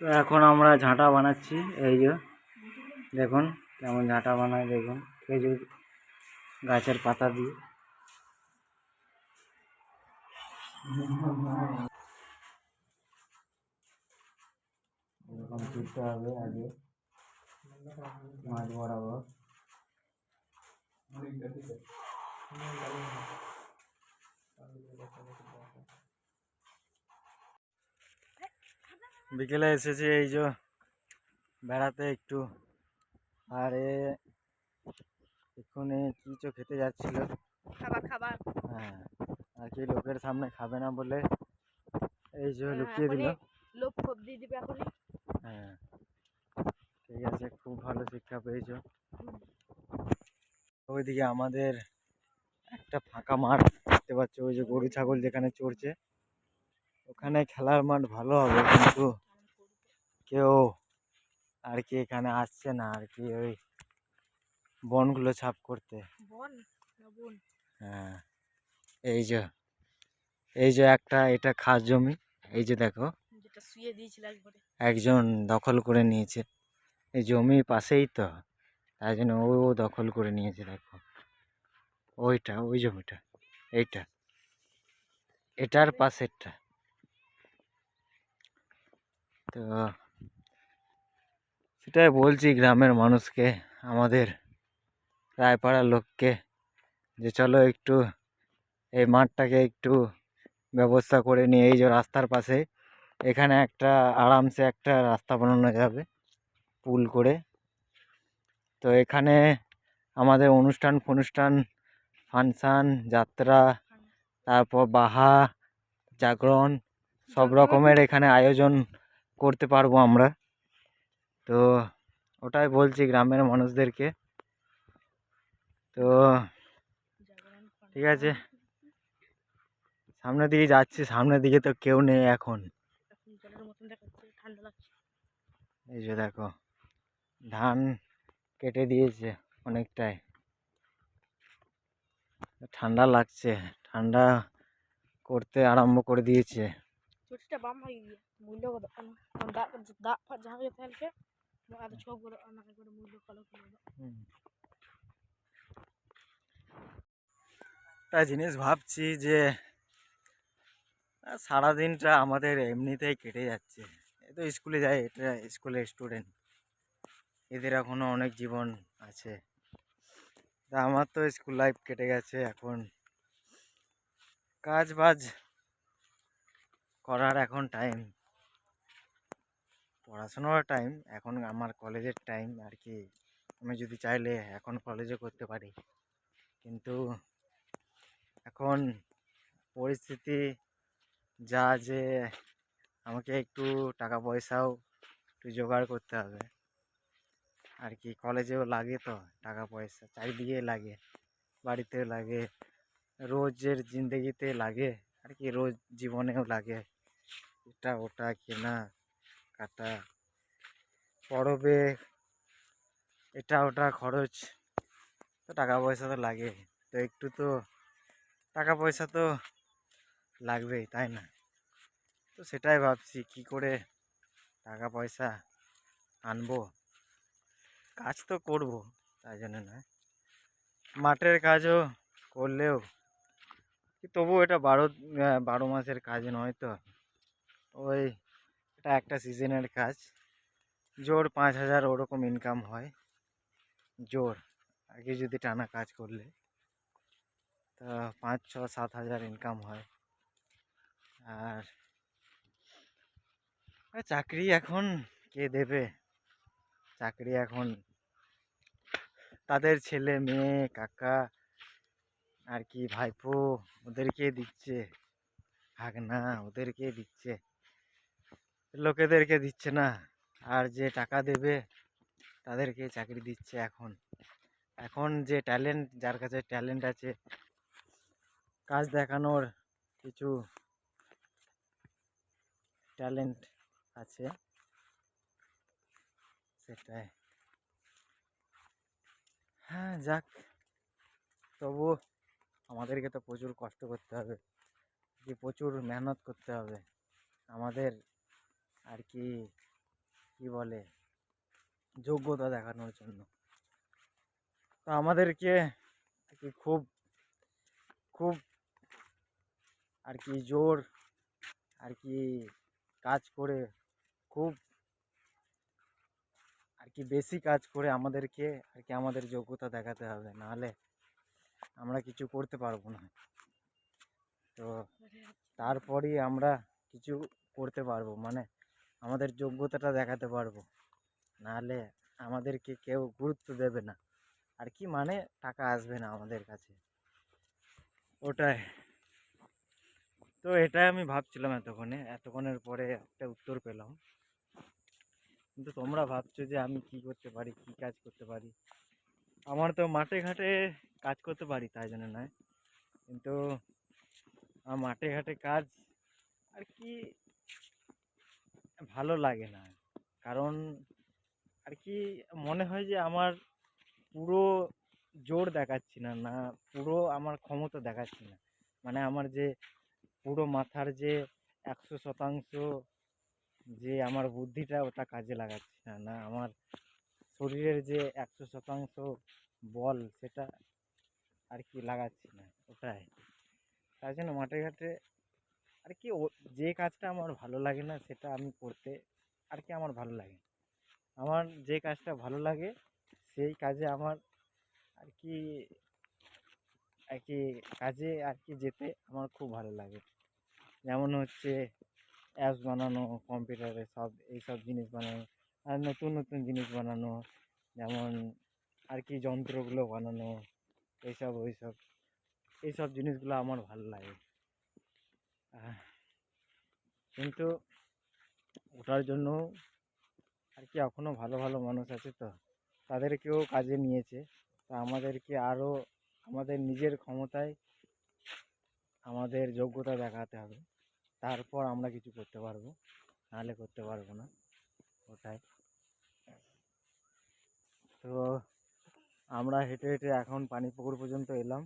তো এখন আমরা ঝাঁটা বানাচ্ছি, এই যে। দেখুন কেমন ঝাঁটা বানায়, দেখুন। খেজুর গাছের পাতা দিয়ে। এরকম হবে আগে। মাছ বরাবর। বিকেলে এসেছি এই যে বেড়াতে একটু। আর এ এক্ষুনি কিছু খেতে যাচ্ছিল? খাবার খাবার। হ্যাঁ আর কি লোকের সামনে খাবে না বলে এই যে হ্যাঁ, লুকিয়ে দিল। লোক খোপ দিয়ে দিবে এখনই। হ্যাঁ ঠিক আছে খুব ভালো শিক্ষা পেয়েছ। ওইদিকে আমাদের একটা ফাঁকা মাঠ দেখতে পাচ্ছ ওই যে গরু ছাগল যেখানে চড়ছে। ওখানে খেলার মাঠ ভালো হবে কিন্তু কেউ আর কি এখানে আসছে না আর কি ওই বনগুলো ছাপ করতে। হ্যাঁ এই যে এই যে একটা এটা খাস জমি এই যে দেখো। একজন দখল করে নিয়েছে। এই জমি পাশেই তো তাই জন্য ও ও দখল করে নিয়েছে দেখো। ওইটা ওই জমিটা এইটা। এটার পাশেরটা। তো সেটাই বলছি গ্রামের মানুষকে আমাদের রায়পাড়ার লোককে যে চলো একটু এই মাঠটাকে একটু ব্যবস্থা করে নিয়ে এই যে রাস্তার পাশে এখানে একটা আরামসে একটা রাস্তা বানানো যাবে পুল করে। তো এখানে আমাদের অনুষ্ঠান ফনুষ্ঠান ফাংশান যাত্রা তারপর বাহা জাগরণ সব রকমের এখানে আয়োজন করতে পারব আমরা। তো ওটাই বলছি গ্রামের মানুষদেরকে। তো ঠিক আছে। সামনের দিকে যাচ্ছি, সামনের দিকে তো কেউ নেই এখন। এই যে দেখো, ধান কেটে দিয়েছে অনেকটাই। ঠান্ডা লাগছে, ঠান্ডা করতে আরম্ভ করে দিয়েছে। ছোট জিনিস ভাবছি যে সারা দিনটা আমাদের এমনিতেই কেটে যাচ্ছে এ তো স্কুলে যায় এটা স্কুলের স্টুডেন্ট এদের এখনও অনেক জীবন আছে তা আমার তো স্কুল লাইফ কেটে গেছে এখন কাজ বাজ করার এখন টাইম পড়াশোনার টাইম এখন আমার কলেজের টাইম আর কি। আমি যদি চাইলে এখন কলেজে করতে পারি। কিন্তু এখন পরিস্থিতি যা যে আমাকে একটু টাকা পয়সাও একটু জোগাড় করতে হবে। আর কি কলেজেও লাগে তো টাকা পয়সা চারিদিকে লাগে, বাড়িতেও লাগে, রোজের জিন্দগিতে লাগে। আর কি রোজ জীবনেও লাগে। এটা ওটা কেনা, কাটা পরবে এটা ওটা খরচ। তো টাকা পয়সা তো লাগে। তো একটু তো টাকা পয়সা তো লাগবেই, তাই না? তো সেটাই ভাবছি, কি করে টাকা পয়সা আনব? কাজ তো করব, তাই জন্য নয়। মাঠের কাজও করলেও তবু এটা বারো বারো মাসের কাজ নয় তো। ওই এটা একটা সিজনের কাজ। জোর পাঁচ হাজার ওরকম ইনকাম হয়। জোর, আগে যদি টানা কাজ করলে। তা পাঁচ, ছ, সাত হাজার ইনকাম হয়। আর চাকরি এখন কে দেবে? চাকরি এখন তাদের ছেলে, মেয়ে, কাকা আর কি ভাইপো, ওদেরকে দিচ্ছে। ভাগনা ওদেরকে দিচ্ছে। লোকেদেরকে দিচ্ছে না। আর যে টাকা দেবে, তাদেরকে চাকরি দিচ্ছে এখন। এখন যে ট্যালেন্ট, যার কাছে ট্যালেন্ট আছে, কাজ দেখানোর কিছু ট্যালেন্ট আছে, সেটাই। হ্যাঁ যাক। তবু আমাদেরকে তো প্রচুর কষ্ট করতে হবে। যে প্রচুর মেহনত করতে হবে। আমাদের আর কি কি বলে, যোগ্যতা দেখানোর জন্য। তো আমাদেরকে আর কি খুব খুব আর কি জোর আর কি কাজ করে, খুব আর কি বেশি কাজ করে আমাদেরকে আর কি আমাদের যোগ্যতা দেখাতে হবে। নাহলে আমরা কিছু করতে পারব না। তো তারপরই আমরা কিছু করতে পারব মানে আমাদের যোগ্যতাটা দেখাতে পারব। নাহলে আমাদেরকে কেউ গুরুত্ব দেবে না। আর কি মানে টাকা আসবে না আমাদের কাছে। ওটাই। তো এটাই আমি ভাবছিলাম এতক্ষণে। এতক্ষণের পরে একটা উত্তর পেলাম। কিন্তু তোমরা ভাবছ যে আমি কি করতে পারি কি কাজ করতে পারি? আমার তো মাঠে ঘাটে কাজ করতে পারি, তাই জন্য নয়। কিন্তু মাঠে ঘাটে কাজ আর কি ভালো লাগে না। কারণ আর কি মনে হয় যে আমার পুরো জোর দেখাচ্ছি না না পুরো আমার ক্ষমতা দেখাচ্ছি না। মানে আমার যে পুরো মাথার যে একশো শতাংশ যে আমার বুদ্ধিটা, ওটা কাজে লাগাচ্ছি না না আমার শরীরের যে একশো শতাংশ বল, সেটা আর কি লাগাচ্ছি না, ওটাই। তাই জন্য মাঠে ঘাটে আর কি যে কাজটা আমার ভালো লাগে না, সেটা আমি করতে আর কি আমার ভালো লাগে। আমার যে কাজটা ভালো লাগে, সেই কাজে আমার আর কি আর কি কাজে আর কি যেতে আমার খুব ভালো লাগে। যেমন হচ্ছে অ্যাপস বানানো কম্পিউটারে সব, এইসব জিনিস বানানো। আর নতুন নতুন জিনিস বানানো, যেমন আর কি যন্ত্রগুলো বানানো, এইসব, ওইসব, এইসব জিনিসগুলো আমার ভালো লাগে। কিন্তু ওটার জন্য আর কি এখনও ভালো ভালো মানুষ আছে তো, তাদেরকেও কাজে নিয়েছে। তা আমাদেরকে আরও আমাদের নিজের ক্ষমতায় আমাদের যোগ্যতা দেখাতে হবে। তারপর আমরা কিছু করতে পারব, নাহলে করতে পারব না, ওটাই। তো আমরা হেঁটে হেঁটে এখন পানিপুকুর পর্যন্ত এলাম।